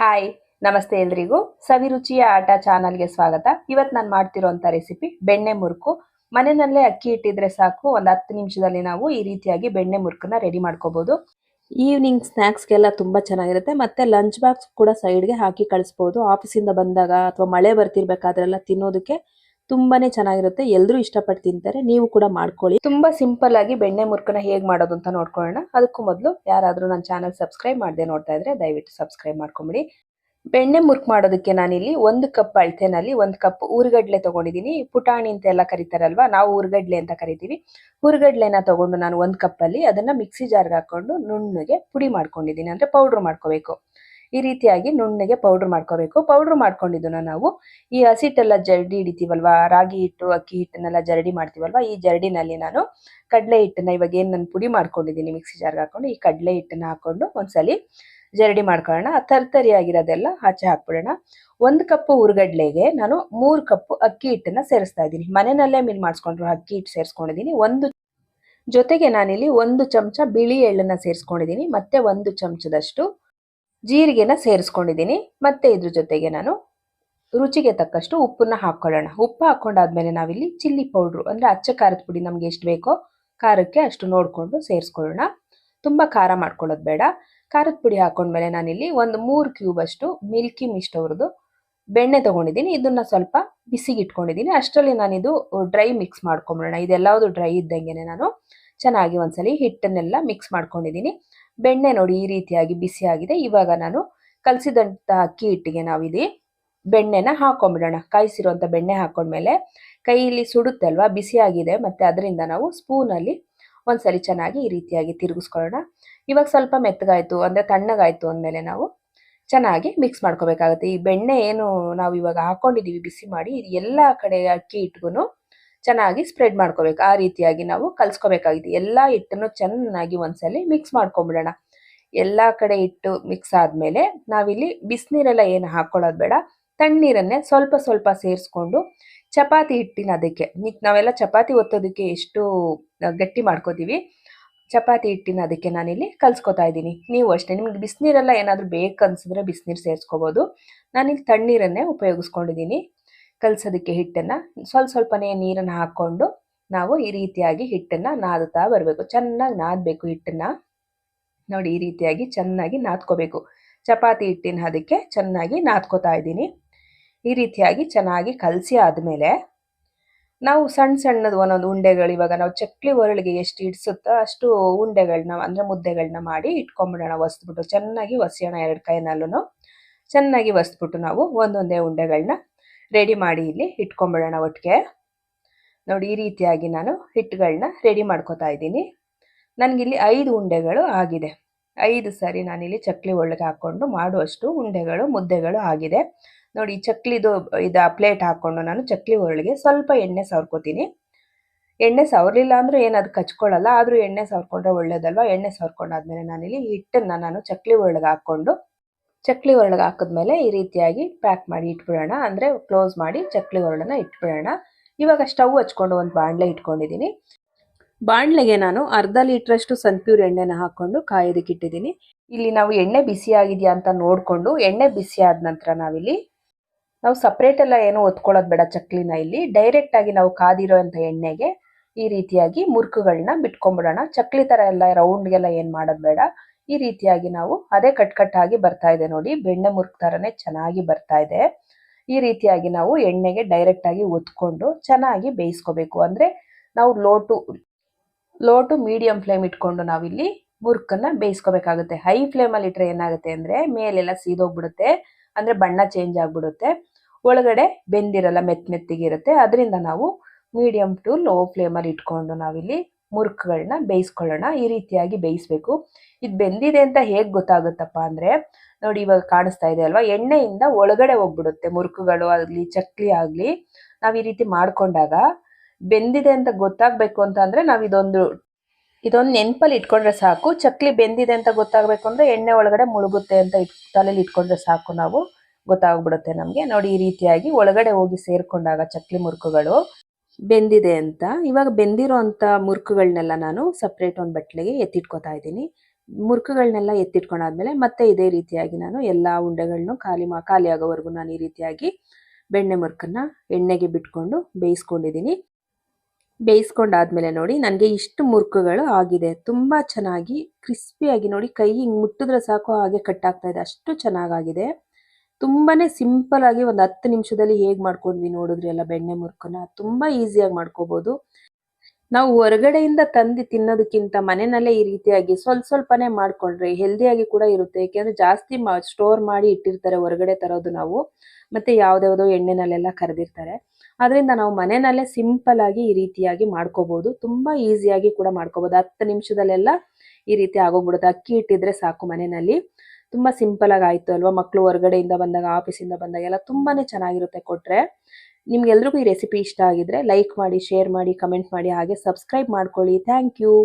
Hi ನಮಸ್ತೆ ಎಲ್ರಿಗೂ. ಸವಿರುಚಿಯ ಆಟ ಚಾನಲ್ಗೆ ಸ್ವಾಗತ. ಇವತ್ತು ನಾನು ಮಾಡ್ತಿರೋಂಥ ರೆಸಿಪಿ ಬೆಣ್ಣೆ ಮುರುಕು. ಮನೆಯಲ್ಲೇ ಅಕ್ಕಿ ಇಟ್ಟಿದ್ರೆ ಸಾಕು. ಒಂದು ಹತ್ತು ನಿಮಿಷದಲ್ಲಿ ನಾವು ಈ ರೀತಿಯಾಗಿ ಬೆಣ್ಣೆ ಮುರುಕನ್ನ ರೆಡಿ ಮಾಡ್ಕೋಬೋದು. ಈವ್ನಿಂಗ್ ಸ್ನ್ಯಾಕ್ಸ್ಗೆಲ್ಲ ತುಂಬ ಚೆನ್ನಾಗಿರುತ್ತೆ. ಮತ್ತೆ ಲಂಚ್ ಬಾಕ್ಸ್ ಕೂಡ ಸೈಡ್ಗೆ ಹಾಕಿ ಕಳಿಸ್ಬೋದು. ಆಫೀಸಿಂದ ಬಂದಾಗ ಅಥವಾ ಮಳೆ ಬರ್ತಿರ್ಬೇಕಾದ್ರೆಲ್ಲ ತಿನ್ನೋದಕ್ಕೆ ತುಂಬಾನೇ ಚೆನ್ನಾಗಿರುತ್ತೆ. ಎಲ್ಲರೂ ಇಷ್ಟಪಟ್ಟು ತಿಂತಾರೆ. ನೀವು ಕೂಡ ಮಾಡ್ಕೊಳ್ಳಿ. ತುಂಬಾ ಸಿಂಪಲ್ ಆಗಿ ಬೆಣ್ಣೆ ಮುರ್ಕನ ಹೇಗೆ ಮಾಡೋದು ಅಂತ ನೋಡ್ಕೊಳ್ಳೋಣ. ಅದಕ್ಕೂ ಮೊದಲು ಯಾರಾದರೂ ನನ್ನ ಚಾನಲ್ ಸಬ್ಸ್ಕ್ರೈಬ್ ಮಾಡದೆ ನೋಡ್ತಾ ಇದ್ರೆ ದಯವಿಟ್ಟು ಸಬ್ಸ್ಕ್ರೈಬ್ ಮಾಡ್ಕೊಂಬಿಡಿ. ಬೆಣ್ಣೆ ಮುರ್ಕ್ ಮಾಡೋದಕ್ಕೆ ನಾನಿಲ್ಲಿ ಒಂದು ಕಪ್ ಅಳತೆನಲ್ಲಿ ಒಂದು ಕಪ್ ಊರುಗಡ್ಲೆ ತಗೊಂಡಿದ್ದೀನಿ. ಪುಟಾಣಿ ಅಂತ ಎಲ್ಲ ಕರೀತಾರಲ್ವಾ, ನಾವು ಊರುಗಡ್ಲೆ ಅಂತ ಕರಿತೀವಿ. ಊರುಗಡ್ಲೆನ ತಗೊಂಡು ನಾನು ಒಂದು ಕಪ್ಪಲ್ಲಿ ಅದನ್ನ ಮಿಕ್ಸಿ ಜಾರ್ಗೆ ಹಾಕೊಂಡು ನುಣ್ಣಗೆ ಪುಡಿ ಮಾಡ್ಕೊಂಡಿದ್ದೀನಿ. ಅಂದ್ರೆ ಪೌಡ್ರ್ ಮಾಡ್ಕೋಬೇಕು. ಈ ರೀತಿಯಾಗಿ ನುಣ್ಣಗೆ ಪೌಡ್ರ್ ಮಾಡ್ಕೋಬೇಕು. ಪೌಡ್ರ್ ಮಾಡ್ಕೊಂಡಿದ್ದನ್ನ ನಾವು ಈ ಹಸಿಟ್ಟೆಲ್ಲ ಜರಡಿ ಹಿಡಿತೀವಲ್ವಾ? ರಾಗಿ ಹಿಟ್ಟು, ಅಕ್ಕಿ ಹಿಟ್ಟನ್ನೆಲ್ಲ ಜರಡಿ ಮಾಡ್ತೀವಲ್ವಾ? ಈ ಜರಡಿನಲ್ಲಿ ನಾನು ಕಡಲೆ ಹಿಟ್ಟನ್ನ ಇವಾಗ ಏನು ನಾನು ಪುಡಿ ಮಾಡ್ಕೊಂಡಿದ್ದೀನಿ ಮಿಕ್ಸಿ ಜಾರ್ಗೆ ಹಾಕೊಂಡು ಈ ಕಡಲೆ ಹಿಟ್ಟನ್ನ ಹಾಕೊಂಡು ಒಂದ್ಸಲಿ ಜರಡಿ ಮಾಡ್ಕೊಳ್ಳೋಣ. ತರ್ತರಿ ಆಗಿರೋದೆಲ್ಲ ಆಚೆ ಹಾಕ್ಬಿಡೋಣ. ಒಂದು ಕಪ್ ಉರ್ಗಡ್ಲೆಗೆ ನಾನು ಮೂರು ಕಪ್ ಅಕ್ಕಿ ಹಿಟ್ಟನ್ನ ಸೇರಿಸ್ತಾ ಇದ್ದೀನಿ. ಮನೆಯಲ್ಲೇ ಮಿಲ್ ಮಾಡಿಸ್ಕೊಂಡ್ರು ಅಕ್ಕಿ ಹಿಟ್ಟು ಸೇರಿಸ್ಕೊಂಡಿದ್ದೀನಿ. ಒಂದು ಜೊತೆಗೆ ನಾನಿಲ್ಲಿ ಒಂದು ಚಮಚ ಬಿಳಿ ಎಳ್ಳನ್ನ ಸೇರಿಸ್ಕೊಂಡಿದ್ದೀನಿ. ಮತ್ತೆ ಒಂದು ಚಮಚದಷ್ಟು ಜೀರಿಗೆನ ಸೇರಿಸ್ಕೊಂಡಿದ್ದೀನಿ. ಮತ್ತೆ ಇದ್ರ ಜೊತೆಗೆ ನಾನು ರುಚಿಗೆ ತಕ್ಕಷ್ಟು ಉಪ್ಪನ್ನ ಹಾಕ್ಕೊಳ್ಳೋಣ ಉಪ್ಪು ಹಾಕೊಂಡಾದ್ಮೇಲೆ ನಾವಿಲ್ಲಿ ಚಿಲ್ಲಿ ಪೌಡ್ರು ಅಂದರೆ ಅಚ್ಚ ಖಾರದ ಪುಡಿ ನಮ್ಗೆ ಎಷ್ಟು ಬೇಕೋ ಖಾರಕ್ಕೆ ಅಷ್ಟು ನೋಡಿಕೊಂಡು ಸೇರಿಸ್ಕೊಳ್ಳೋಣ. ತುಂಬ ಖಾರ ಮಾಡ್ಕೊಳ್ಳೋದು ಬೇಡ. ಖಾರದ ಪುಡಿ ಹಾಕೊಂಡ್ಮೇಲೆ ನಾನಿಲ್ಲಿ ಒಂದು ಮೂರು ಕ್ಯೂಬ್ ಅಷ್ಟು ಮಿಲ್ಕಿ ಮಿಸ್ಟ್ ಅವ್ರದ್ದು ಬೆಣ್ಣೆ ತಗೊಂಡಿದ್ದೀನಿ. ಇದನ್ನು ಸ್ವಲ್ಪ ಬಿಸಿಗೆ ಇಟ್ಕೊಂಡಿದ್ದೀನಿ ಅಷ್ಟರಲ್ಲಿ ನಾನಿದು ಡ್ರೈ ಮಿಕ್ಸ್ ಮಾಡ್ಕೊಂಬಿಡೋಣ. ಇದೆಲ್ಲವುದು ಡ್ರೈ ಇದ್ದಂಗೆ ನಾನು. ಚೆನ್ನಾಗಿ ಒಂದ್ಸಲಿ ಹಿಟ್ಟನ್ನೆಲ್ಲ ಮಿಕ್ಸ್ ಮಾಡ್ಕೊಂಡಿದ್ದೀನಿ. ಬೆಣ್ಣೆ ನೋಡಿ ಈ ರೀತಿಯಾಗಿ ಬಿಸಿ ಆಗಿದೆ. ಇವಾಗ ನಾನು ಕಲಸಿದಂಥ ಅಕ್ಕಿ ಹಿಟ್ಟಿಗೆ ನಾವಿಲ್ಲಿ ಬೆಣ್ಣೆನ ಹಾಕೊಂಡ್ಬಿಡೋಣ ಕಾಯಿಸಿರುವಂಥ ಬೆಣ್ಣೆ ಹಾಕೊಂಡ್ಮೇಲೆ ಕೈಯಲ್ಲಿ ಸುಡುತ್ತೆ ಅಲ್ವಾ ಬಿಸಿಯಾಗಿದೆ ಮತ್ತು ಅದರಿಂದ ನಾವು ಸ್ಪೂನಲ್ಲಿ ಒಂದ್ಸಲಿ ಚೆನ್ನಾಗಿ ಈ ರೀತಿಯಾಗಿ ತಿರುಗಿಸ್ಕೊಳ್ಳೋಣ. ಇವಾಗ ಸ್ವಲ್ಪ ಮೆತ್ತಗಾಯಿತು ಅಂದರೆ ತಣ್ಣಗಾಯಿತು ಅಂದಮೇಲೆ ನಾವು ಚೆನ್ನಾಗಿ ಮಿಕ್ಸ್ ಮಾಡ್ಕೋಬೇಕಾಗುತ್ತೆ. ಈ ಬೆಣ್ಣೆ ಏನು ನಾವು ಇವಾಗ ಹಾಕೊಂಡಿದ್ದೀವಿ ಬಿಸಿ ಮಾಡಿ ಎಲ್ಲ ಕಡೆ ಅಕ್ಕಿ ಹಿಟ್ಟಿಗೂ ಚೆನ್ನಾಗಿ ಸ್ಪ್ರೆಡ್ ಮಾಡ್ಕೋಬೇಕು. ಆ ರೀತಿಯಾಗಿ ನಾವು ಕಲ್ಸ್ಕೋಬೇಕಾಗಿದೆ. ಎಲ್ಲ ಹಿಟ್ಟನ್ನು ಚೆನ್ನಾಗಿ ಒಂದ್ಸಲ ಮಿಕ್ಸ್ ಮಾಡ್ಕೊಂಬಿಡೋಣ. ಎಲ್ಲ ಕಡೆ ಇಟ್ಟು ಮಿಕ್ಸ್ ಆದ್ಮೇಲೆ ನಾವಿಲ್ಲಿ ಬಿಸಿನೀರೆಲ್ಲ ಏನು ಹಾಕೊಳ್ಳೋದು ಬೇಡ. ತಣ್ಣೀರನ್ನೇ ಸ್ವಲ್ಪ ಸ್ವಲ್ಪ ಸೇರಿಸ್ಕೊಂಡು ಚಪಾತಿ ಹಿಟ್ಟಿನ ಅದಕ್ಕೆ. ನಾವೆಲ್ಲ ಚಪಾತಿ ಒತ್ತೋದಕ್ಕೆ ಎಷ್ಟು ಗಟ್ಟಿ ಮಾಡ್ಕೋತೀವಿ. ಚಪಾತಿ ಹಿಟ್ಟಿನ ಅದಕ್ಕೆ ನಾನಿಲ್ಲಿ ಕಲ್ಸ್ಕೊತಾ ಇದ್ದೀನಿ. ನೀವು ಅಷ್ಟೇ, ನಿಮ್ಗೆ ಬಿಸಿನೀರೆಲ್ಲ ಏನಾದರೂ ಬೇಕನ್ಸಿದ್ರೆ ಬಿಸಿನೀರು ಸೇರಿಸ್ಕೋಬೋದು. ನಾನಿಲ್ಲಿ ತಣ್ಣೀರನ್ನೇ ಉಪಯೋಗಿಸ್ಕೊಂಡಿದ್ದೀನಿ. ಕಲ್ಸೋದಕ್ಕೆ ಹಿಟ್ಟನ್ನು ಸ್ವಲ್ಪ ಸ್ವಲ್ಪನೇ ನೀರನ್ನು ಹಾಕ್ಕೊಂಡು ನಾವು ಈ ರೀತಿಯಾಗಿ ಹಿಟ್ಟನ್ನು ನಾದುತ್ತಾ ಬರಬೇಕು. ಚೆನ್ನಾಗಿ ನಾದಬೇಕು ಹಿಟ್ಟನ್ನು. ನೋಡಿ ಈ ರೀತಿಯಾಗಿ ಚೆನ್ನಾಗಿ ನಾದ್ಕೋಬೇಕು. ಚಪಾತಿ ಹಿಟ್ಟಿನ ಅದಕ್ಕೆ ಚೆನ್ನಾಗಿ ನಾದ್ಕೋತಾ ಇದ್ದೀನಿ. ಈ ರೀತಿಯಾಗಿ ಚೆನ್ನಾಗಿ ಕಲಸಿ ಆದಮೇಲೆ ನಾವು ಸಣ್ಣ ಸಣ್ಣದು ಒಂದೊಂದು ಉಂಡೆಗಳು, ಇವಾಗ ನಾವು ಚಕ್ಲಿ ಒರಳಿಗೆ ಎಷ್ಟು ಹಿಡಿಸುತ್ತೋ ಅಷ್ಟು ಉಂಡೆಗಳನ್ನ ಅಂದರೆ ಮುದ್ದೆಗಳನ್ನ ಮಾಡಿ ಇಟ್ಕೊಂಬಿಡೋಣ ಒಸ್ಬಿಟ್ಟು ಚೆನ್ನಾಗಿ ಒಸಿಯೋಣ ಎರಡು ಕೈನಲ್ಲೂ ಚೆನ್ನಾಗಿ ಒಸ್ಬಿಟ್ಟು ನಾವು ಒಂದೊಂದೇ ಉಂಡೆಗಳನ್ನ ರೆಡಿ ಮಾಡಿ ಇಲ್ಲಿ ಇಟ್ಕೊಂಬಿಡೋಣ ಒಟ್ಟಿಗೆ. ನೋಡಿ, ಈ ರೀತಿಯಾಗಿ ನಾನು ಹಿಟ್ಟುಗಳನ್ನ ರೆಡಿ ಮಾಡ್ಕೋತಾ ಇದ್ದೀನಿ. ನನಗಿಲ್ಲಿ ಐದು ಉಂಡೆಗಳು ಆಗಿದೆ. ಐದು ಸಾರಿ ನಾನಿಲ್ಲಿ ಚಕ್ಲಿ ಒಳಗೆ ಹಾಕ್ಕೊಂಡು ಮಾಡುವಷ್ಟು ಉಂಡೆಗಳು, ಮುದ್ದೆಗಳು ಆಗಿದೆ. ನೋಡಿ ಚಕ್ಲಿದು ಇದು ಪ್ಲೇಟ್ ಹಾಕ್ಕೊಂಡು ನಾನು ಚಕ್ಲಿ ಒಳಗೆ ಸ್ವಲ್ಪ ಎಣ್ಣೆ ಸವರ್ಕೋತೀನಿ. ಎಣ್ಣೆ ಸವರ್ಲಿಲ್ಲ ಅಂದ್ರೆ ಏನು ಅದು ಕಚ್ಕೊಳ್ಳಲ್ಲ, ಆದರೂ ಎಣ್ಣೆ ಸವರ್ಕೊಂಡ್ರೆ ಒಳ್ಳೇದಲ್ವಾ? ಎಣ್ಣೆ ಸವರ್ಕೊಂಡಾದ್ಮೇಲೆ ನಾನಿಲ್ಲಿ ಹಿಟ್ಟನ್ನು ನಾನು ಚಕ್ಲಿ ಒಳಗೆ ಹಾಕ್ಕೊಂಡು ಚಕ್ಲಿ ಒರಳಿಗೆ ಹಾಕಿದ್ಮೇಲೆ ಈ ರೀತಿಯಾಗಿ ಪ್ಯಾಕ್ ಮಾಡಿ ಇಟ್ಬಿಡೋಣ. ಅಂದರೆ ಕ್ಲೋಸ್ ಮಾಡಿ ಚಕ್ಲಿ ಒರಳನ್ನ ಇಟ್ಬಿಡೋಣ. ಇವಾಗ ಸ್ಟವ್ ಹಚ್ಕೊಂಡು ಒಂದು ಬಾಣಲೆ ಇಟ್ಕೊಂಡಿದ್ದೀನಿ ಬಾಣಲೆಗೆ ನಾನು ಅರ್ಧ ಲೀಟ್ರಷ್ಟು ಸನ್ಪ್ಯೂರ್ ಎಣ್ಣೆನ ಹಾಕ್ಕೊಂಡು ಕಾಯೋದಕ್ಕೆ ಇಟ್ಟಿದ್ದೀನಿ ಇಲ್ಲಿ ನಾವು ಎಣ್ಣೆ ಬಿಸಿ ಆಗಿದೆಯಾ ಅಂತ ನೋಡಿಕೊಂಡು ಎಣ್ಣೆ ಬಿಸಿ ಆದ ನಂತರ ನಾವಿಲ್ಲಿ ನಾವು ಸಪ್ರೇಟ್ ಎಲ್ಲ ಏನು ಒತ್ಕೊಳ್ಳೋದು ಬೇಡ ಚಕ್ಲಿನ ಇಲ್ಲಿ. ಡೈರೆಕ್ಟ್ ಆಗಿ ನಾವು ಕಾದಿರೋಂಥ ಎಣ್ಣೆಗೆ ಈ ರೀತಿಯಾಗಿ ಮುರುಕುಗಳನ್ನ ಬಿಟ್ಕೊಂಡ್ಬಿಡೋಣ ಚಕ್ಲಿ ಥರ ಎಲ್ಲ ರೌಂಡ್ಗೆಲ್ಲ ಏನು ಮಾಡೋದು ಬೇಡ. ಈ ರೀತಿಯಾಗಿ ನಾವು ಅದೇ ಕಟ್ ಕಟ್ ಆಗಿ ಬರ್ತಾ ಇದೆ ನೋಡಿ. ಬೆಣ್ಣೆ ಮುರ್ಕ್ ಥರನೇ ಚೆನ್ನಾಗಿ ಬರ್ತಾ ಇದೆ. ಈ ರೀತಿಯಾಗಿ ನಾವು ಎಣ್ಣೆಗೆ ಡೈರೆಕ್ಟ್ ಆಗಿ ಒತ್ಕೊಂಡು ಚೆನ್ನಾಗಿ ಬೇಯಿಸ್ಕೋಬೇಕು. ಅಂದರೆ ನಾವು low to low to medium flame ಇಟ್ಕೊಂಡು ನಾವಿಲ್ಲಿ ಮುರುಕನ್ನ ಬೇಯಿಸ್ಕೋಬೇಕಾಗುತ್ತೆ. ಹೈ ಫ್ಲೇಮಲ್ಲಿ ಇಟ್ಟರೆ ಏನಾಗುತ್ತೆ ಅಂದರೆ ಮೇಲೆಲ್ಲ ಸೀದೋಗ್ಬಿಡುತ್ತೆ. ಅಂದರೆ ಬಣ್ಣ ಚೇಂಜ್ ಆಗಿಬಿಡುತ್ತೆ. ಒಳಗಡೆ ಬೆಂದಿರಲ್ಲ ಮೆತ್ತ ಮೆತ್ತಿಗಿರುತ್ತೆ ಅದರಿಂದ ನಾವು ಮೀಡಿಯಂ ಟು ಲೋ ಫ್ಲೇಮಲ್ಲಿ ಇಟ್ಕೊಂಡು ನಾವಿಲ್ಲಿ ಮುರುಕುಗಳನ್ನ ಬೇಯಿಸ್ಕೊಳ್ಳೋಣ, ಈ ರೀತಿಯಾಗಿ ಬೇಯಿಸ್ಬೇಕು. ಇದು ಬೆಂದಿದೆ ಅಂತ ಹೇಗೆ ಗೊತ್ತಾಗುತ್ತಪ್ಪ ಅಂದರೆ, ನೋಡಿ ಇವಾಗ ಕಾಣಿಸ್ತಾ ಇದೆ ಅಲ್ವಾ? ಎಣ್ಣೆಯಿಂದ ಒಳಗಡೆ ಹೋಗ್ಬಿಡುತ್ತೆ ಮುರುಕುಗಳು ಆಗಲಿ, ಚಕ್ಲಿ ಆಗಲಿ. ನಾವು ಈ ರೀತಿ ಮಾಡ್ಕೊಂಡಾಗ ಬೆಂದಿದೆ ಅಂತ ಗೊತ್ತಾಗಬೇಕು ಅಂತ ಅಂದರೆ ನಾವು ಇದೊಂದು ಇದೊಂದು ನೆನಪಲ್ಲಿ ಇಟ್ಕೊಂಡ್ರೆ ಸಾಕು. ಚಕ್ಲಿ ಬೆಂದಿದೆ ಅಂತ ಗೊತ್ತಾಗಬೇಕು ಅಂದರೆ ಎಣ್ಣೆ ಒಳಗಡೆ ಮುಳುಗುತ್ತೆ ಅಂತ ಇಟ್ ತಲೆಯಲ್ಲಿ ಇಟ್ಕೊಂಡ್ರೆ ಸಾಕು ನಾವು. ಗೊತ್ತಾಗ್ಬಿಡುತ್ತೆ ನಮಗೆ. ನೋಡಿ ಈ ರೀತಿಯಾಗಿ ಒಳಗಡೆ ಹೋಗಿ ಸೇರ್ಕೊಂಡಾಗ ಚಕ್ಲಿ ಮುರುಕುಗಳು. ಬೆಂದಿದೆ ಅಂತ. ಇವಾಗ ಬೆಂದಿರೋ ಅಂಥ ಮುರುಕುಗಳನ್ನೆಲ್ಲ ನಾನು ಸಪ್ರೇಟ್ ಒಂದು ಬಟ್ಲಿಗೆ ಎತ್ತಿಟ್ಕೋತಾ ಇದ್ದೀನಿ. ಮುರುಕುಗಳನ್ನೆಲ್ಲ ಎತ್ತಿಟ್ಕೊಂಡಾದ್ಮೇಲೆ ಮತ್ತೆ ಇದೇ ರೀತಿಯಾಗಿ ನಾನು ಎಲ್ಲ ಉಂಡೆಗಳನ್ನೂ ಖಾಲಿ ಮಾ, ಖಾಲಿ ಆಗೋವರೆಗೂ ನಾನು ಈ ರೀತಿಯಾಗಿ ಬೆಣ್ಣೆ ಮುರುಕನ್ನ ಎಣ್ಣೆಗೆ ಬಿಟ್ಕೊಂಡು ಬೇಯಿಸ್ಕೊಂಡಿದ್ದೀನಿ. ಬೇಯಿಸ್ಕೊಂಡಾದ್ಮೇಲೆ ನೋಡಿ ನನಗೆ ಇಷ್ಟು ಮುರುಕುಗಳು ಆಗಿದೆ. ತುಂಬ ಚೆನ್ನಾಗಿ, ಕ್ರಿಸ್ಪಿಯಾಗಿ ನೋಡಿ ಕೈ ಹಿಂಗೆ ಮುಟ್ಟಿದ್ರೆ ಸಾಕು, ಹಾಗೆ ಕಟ್ಟಾಗ್ತಾ ಇದೆ. ಅಷ್ಟು ಚೆನ್ನಾಗಾಗಿದೆ. ತುಂಬಾನೇ ಸಿಂಪಲ್ ಆಗಿ ಒಂದು ಹತ್ತು ನಿಮಿಷದಲ್ಲಿ ಹೇಗೆ ಮಾಡ್ಕೊಂಡ್ವಿ ನೋಡಿದ್ರಿ ಎಲ್ಲ ಬೆಣ್ಣೆ ತುಂಬಾ ತುಂಬ ಈಸಿಯಾಗಿ ಮಾಡ್ಕೋಬಹುದು ನಾವು ಹೊರಗಡೆಯಿಂದ ತಂದು ತಿನ್ನೋದಕ್ಕಿಂತ ಮನೆಯಲ್ಲೇ ಈ ರೀತಿಯಾಗಿ ಸ್ವಲ್ಪ ಸ್ವಲ್ಪನೇ ಮಾಡ್ಕೊಂಡ್ರೆ ಹೆಲ್ದಿಯಾಗಿ ಕೂಡ ಇರುತ್ತೆ. ಯಾಕೆಂದ್ರೆ ಜಾಸ್ತಿ ಸ್ಟೋರ್ ಮಾಡಿ ಇಟ್ಟಿರ್ತಾರೆ ಹೊರಗಡೆ ತರೋದು ನಾವು. ಮತ್ತೆ ಯಾವ್ದ್ಯಾವ್ದೋ ಎಣ್ಣೆನಲ್ಲೆಲ್ಲ ಕರೆದಿರ್ತಾರೆ. ಅದರಿಂದ ನಾವು ಮನೆಯಲ್ಲೇ ಸಿಂಪಲ್ ಆಗಿ ಈ ರೀತಿಯಾಗಿ ಮಾಡ್ಕೋಬಹುದು ತುಂಬಾ ಈಸಿಯಾಗಿ ಕೂಡ ಮಾಡ್ಕೋಬಹುದು ಹತ್ತು ನಿಮಿಷದಲ್ಲೆಲ್ಲ ಈ ರೀತಿ ಆಗೋಗ್ಬಿಡುತ್ತೆ. ಅಕ್ಕಿ ಇಟ್ಟಿದ್ರೆ ಸಾಕು ಮನೆಯಲ್ಲಿ ತುಂಬಾ ಸಿಂಪಲ್ ಆಗಿ ಆಯ್ತು ಅಲ್ವಾ? ಮಕ್ಕಳು ಹೊರಗಡೆಯಿಂದ ಬಂದಾಗ ಆಫೀಸಿಂದ ಬಂದಾಗ ಎಲ್ಲ ತುಂಬಾನೇ ಚೆನ್ನಾಗಿರುತ್ತೆ ಕೊಟ್ರೆ. ನಿಮ್ಗೆಲ್ರಿಗೂ ಈ ರೆಸಿಪಿ ಇಷ್ಟ ಆಗಿದ್ರೆ ಲೈಕ್ ಮಾಡಿ ಶೇರ್ ಮಾಡಿ ಕಮೆಂಟ್ ಮಾಡಿ, ಹಾಗೆ ಸಬ್ಸ್ಕ್ರೈಬ್ ಮಾಡ್ಕೊಳ್ಳಿ. Thank you